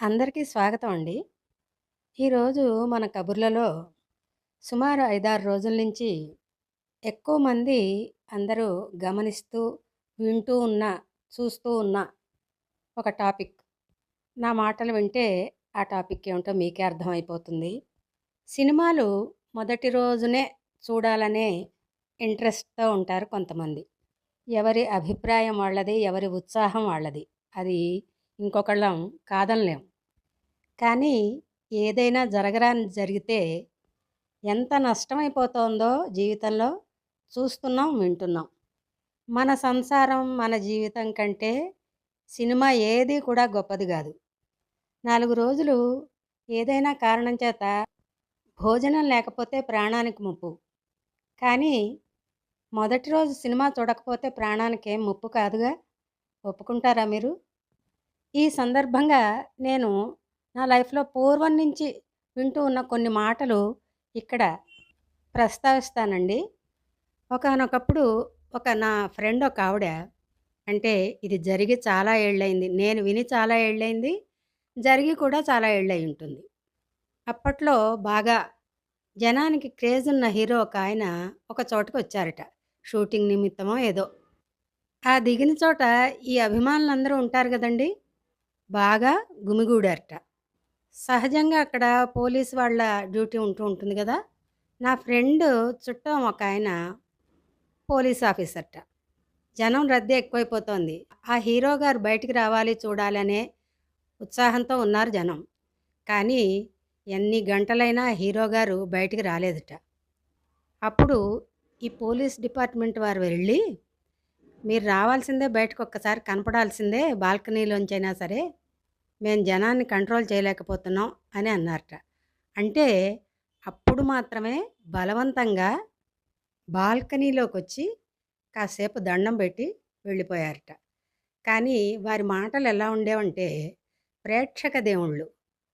అందరికీ స్వాగతం అండి. ఈరోజు మన కబుర్లలో సుమారు 5, 6 రోజుల నుంచి ఎక్కువ మంది అందరూ గమనిస్తూ, వింటూ ఉన్న, చూస్తూ ఉన్న ఒక టాపిక్. నా మాటలు వింటే ఆ టాపిక్ ఏమిటో మీకే అర్థమైపోతుంది. సినిమాలు మొదటి రోజునే చూడాలనే ఇంట్రెస్ట్‌తో ఉంటారు కొంతమంది. ఎవరి అభిప్రాయం వాళ్ళది, ఎవరి ఉత్సాహం వాళ్ళది. అది ఇంకొకళ్ళం కాదనలేం. కానీ ఏదైనా జరగరాని జరిగితే ఎంత నష్టమైపోతోందో జీవితంలో చూస్తున్నాం, వింటున్నాం. మన సంసారం, మన జీవితం కంటే సినిమా ఏది కూడా గొప్పది కాదు నాలుగు రోజులు ఏదైనా కారణం చేత భోజనం లేకపోతే ప్రాణానికి ముప్పు. కానీ మొదటి రోజు సినిమా చూడకపోతే ప్రాణానికి ముప్పు కాదుగా! ఒప్పుకుంటారా మీరు? ఈ సందర్భంగా నేను నా లైఫ్‌లో పూర్వం నుంచి వింటూ ఉన్న కొన్ని మాటలు ఇక్కడ ప్రస్తావిస్తానండి. ఒకనొకప్పుడు ఒక నా ఫ్రెండ్ ఒక ఆవిడ అంటే ఇది జరిగి చాలా ఏళ్ళైంది నేను విని చాలా ఏళ్ళైంది జరిగి కూడా చాలా ఏళ్ళై ఉంటుంది అప్పట్లో బాగా జనానికి క్రేజ్ ఉన్న హీరో ఒక ఆయన ఒక చోటకొచ్చారట. షూటింగ్ నిమిత్తమో ఏదో. ఆ దిగిన చోట ఈ అభిమానులందరూ ఉంటారు కదండీ బాగా గుమిగూడారట. సహజంగా అక్కడ పోలీసు వాళ్ళ డ్యూటీ ఉంటూ ఉంటుంది కదా నా ఫ్రెండ్ చుట్టం ఒకాయన పోలీస్ ఆఫీసర్ట జనం రద్దీ ఎక్కువైపోతోంది. ఆ హీరో గారు బయటికి రావాలి, చూడాలనే ఉత్సాహంతో ఉన్నారు జనం. కానీ ఎన్ని గంటలైనా హీరో గారు బయటికి రాలేదట. అప్పుడు ఈ పోలీస్ డిపార్ట్‌మెంట్ వారు వెళ్ళి "మీరు రావాల్సిందే బయటకు ఒక్కసారి కనపడాల్సిందే బాల్కనీలోంచైనా సరే. మేము జనాన్ని కంట్రోల్ చేయలేకపోతున్నాం" అని అన్నారట. అంటే అప్పుడు మాత్రమే బలవంతంగా బాల్కనీలోకి వచ్చి కాసేపు దండం పెట్టి వెళ్ళిపోయారట. కానీ వారి మాటలు ఎలా ఉండేవంటే, ప్రేక్షక దేవుళ్ళు,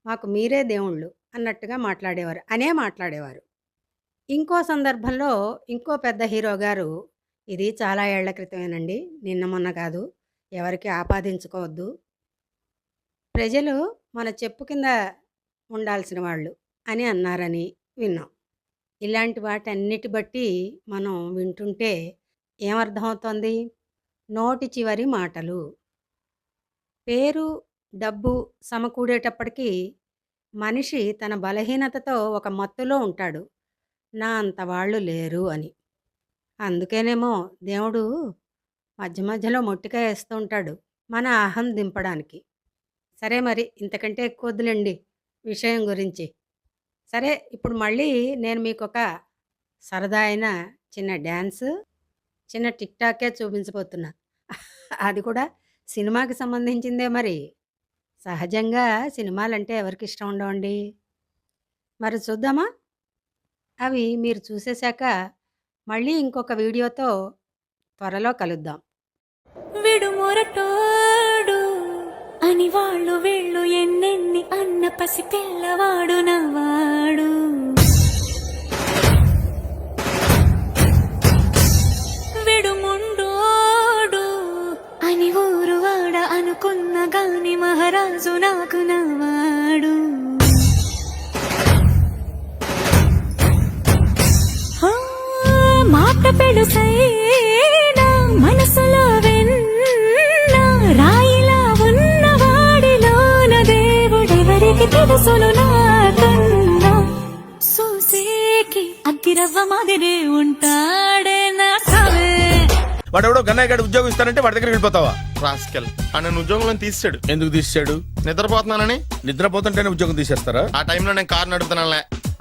మాకు మీరే దేవుళ్ళు అన్నట్టుగా మాట్లాడేవారు. అనే మాట్లాడేవారు. ఇంకో సందర్భంలో ఇంకో పెద్ద హీరో గారు ఇది చాలా ఏళ్ళ క్రితమేనండి. నిన్న మొన్న కాదు. ఎవరికి ఆపాదించుకోవద్దు. ప్రజలు మన చెప్పు కింద ఉండాల్సిన వాళ్ళు అని అన్నారని విన్నాం. ఇలాంటి వాటన్నిటి బట్టి మనం వింటుంటే ఏమర్థమవుతోంది? నోటి చివరి మాటలు. పేరు, డబ్బు సమకూడేటప్పటికీ మనిషి తన బలహీనతతో ఒక మత్తులో ఉంటాడు. నా అంత వాళ్ళు లేరు అని. అందుకేనేమో దేవుడు మధ్య మధ్యలో మొట్టికాయ వేస్తూ ఉంటాడు. మన అహం దింపడానికి. సరే మరి ఇంతకంటే ఎక్కువ వద్దులేండి విషయం గురించి. సరే ఇప్పుడు మళ్ళీ నేను మీకొక సరదా అయిన చిన్న డ్యాన్స్ చిన్న టిక్ టాకే చూపించబోతున్నా. అది కూడా సినిమాకి సంబంధించిందే మరి. సహజంగా సినిమాలంటే ఎవరికి ఇష్టం ఉండవండి? మరి చూద్దామా? అవి మీరు చూసేశాక మళ్ళీ ఇంకొక వీడియోతో త్వరలో కలుద్దాం. విడుమొరటోడు అని వాళ్ళు వీళ్ళు ఎన్నెన్ని అన్న పసి పిల్లవాడు నవ్వాడు విడుముండోడు అని ఊరువాడ అనుకున్న గాని మహారాజు నాకు నవ్వాడు పెడుసైనా మనసులో వెన్న రాయిలా ఉన్నవాడిలోన దేవుడెవరికి తెలుసును నాకన్నా సూసేకి అగ్గిరవ్వ మాదిరి ఉంటాడే నా సావే వాడెవడో గన్నయ్య గారి ఉద్యోగం ఇస్తానంటే వాడి దగ్గరికి వెళ్ళిపోతావా? రాస్కెల్. ఆ నన్ను ఉద్యోగంలో తీసాడు ఎందుకు తీసాడు నిద్రపోతున్నానని. నిద్రపోతుంటేనే ఉద్యోగం తీసేస్తారా? ఆ టైంలో నేను కారు నడుపుతున్నానులే.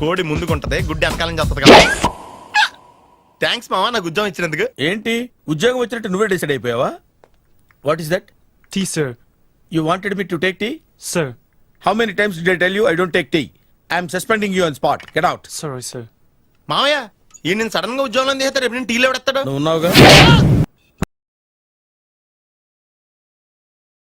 కోడి ముందుకుంటది గుడ్డి వెనకాలం చేస్తుంది కదా థ్యాంక్స్ మావా నాకు ఉద్యోగం ఇచ్చినందుకు. ఏంటి? ఉద్యోగం వచ్చినట్టు నువ్వే decide అయిపోయావా? What is that Tea, sir. You wanted me to take tea Sir. How many times did tell you I don't take tea I'm suspending you on spot get out Sorry, sir. మామయ్య ఈ నేను సడన్గా ఉద్యోగంలో తీస్తే రేపు నేను టీలో పెడతాడు. నువ్వు ఉన్నావుగా?